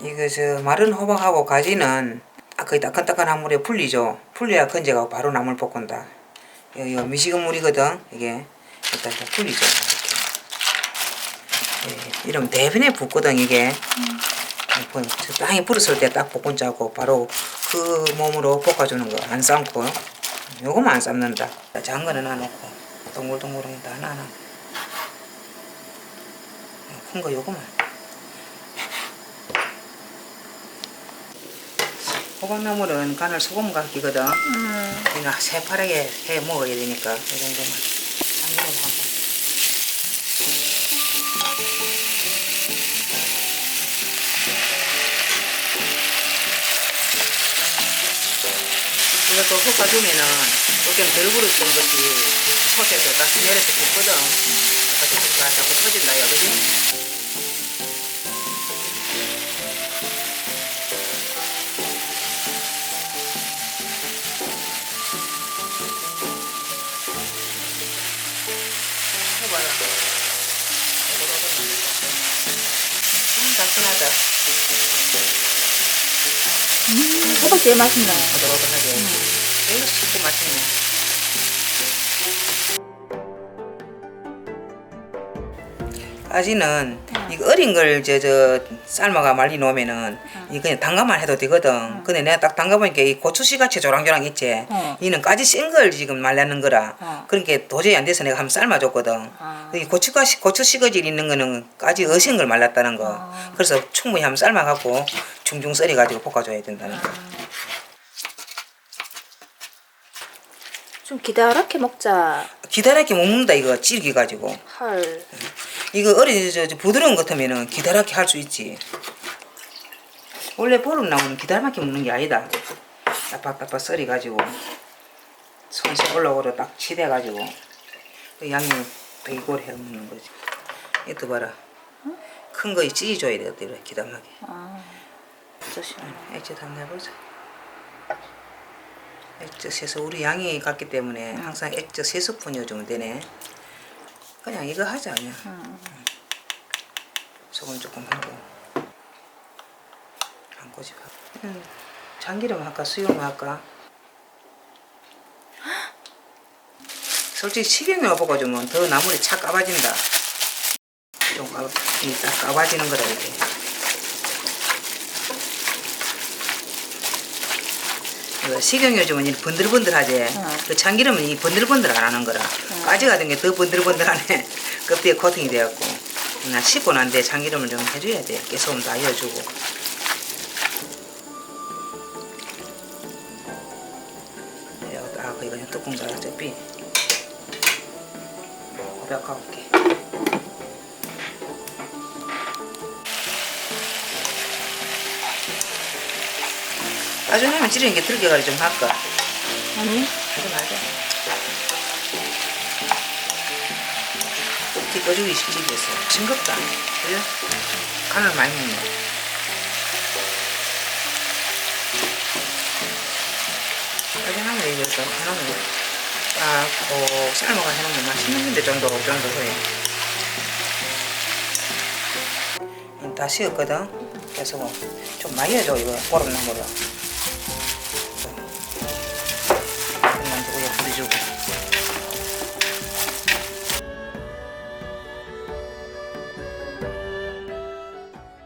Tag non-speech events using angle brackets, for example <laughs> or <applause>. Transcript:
이거 저 마른 호박하고 가지는 아, 거의 따끈따끈한 물에 불리죠. 불려야 건져가고 바로 나물. 이거, 이거 미식은 물이거든. 이게 일단 다 불리죠. 이렇게. 예, 이러면 대변에 붓거든 이게. 뭐, 저 땅에 불었을 때 딱 볶은 짜고 바로 그 몸으로 볶아주는 거 안 삶고 요거만 안 삶는다. 작은 거는 안 넣고 동글동글한 거 하나 하나. 큰 거 요거만. 호박나물은 간을 소금과 끼거든. 음. 그러니까 새파랗게 해 먹어야 되니까 이 정도만 참기름하고. 이것도 볶아주면은 조금 덜 부르던 것이 솥에서 딱 내려서 붓거든. 그래서 다 자꾸 터진다, 야, 그지? 음, 달큰하다. 음, 호박 제일 맛있네. 오독오독하게. 이거 쉽고 맛있네. 까지는 이거 어린 걸 저 저 삶아가 말리 놓으면은 이 그냥 담가만 해도 되거든. 근데 내가 딱 담가 보니까 이 고추씨 같이 조랑조랑 있지. 어. 이는 까지 센 걸 지금 말라는 거라. 어. 그러니까 도저히 안 돼서 내가 한번 삶아줬거든. 아. 이 고추가시 고추 시거질 있는 거는 까지 어신 걸 말랐다는 거. 아. 그래서 충분히 한번 삶아갖고 중중 썰어가지고 볶아줘야 된다는 거. 좀 기다랗게 먹자. 기다랗게 못 먹는다 이거 질기 가지고. 헐. 이거 어린 저, 저 부드러운 것 같으면은 기다랗게 할 수 있지. 원래 보름나무는 기다랗게 먹는 게 아니다. 따박따박 썰이 가지고 손색 올라오로 딱 치대 가지고 그 양념 베이골 해 먹는 거지. 이거 봐라. 큰 거에 찢어줘야 돼, 이렇게 기다랗게. 아. 조심. 액젓 한번 해보자. 액젓에서 우리 양이 같기 때문에 항상 액젓 세 스푼 넣어주면 되네. 그냥 이거 하자 그냥. 음. 소금 조금 하고 한 꼬집 하고. 음, 참기름 할까 수육 할까? 솔직히 식용유 볶아주면 더 나물이 착 까봐진다. 좀 까, 까봐지는 거라 이게. 이거 식용유 주면 이 번들번들하지. 어. 그 참기름은 이 번들번들 안 하는 거라. 까지 같은 게더 번들번들하네. <laughs> 껍데기 코팅이 돼갖고. 나 씻고 난 뒤에 참기름을 좀 해줘야 돼. 깨소금 다 이어주고. 여기 딱 이거 그냥 뚜껑 닫아줘. 삐. 호박 가볼게. 빠져나면 찌르는 게 들게가리 좀 할까? 아니? 하지 말자. 뒷거주기 식집에서 징겁다. 그래? 간을 많이 넣네. 빠져나면 이거서 해놓으면 딱꼭 삶아가 해놓으면 맛있는 건데 정도 정도 후에. 다 식었거든. 그래서 좀 많이 해줘 이거 보름나무로.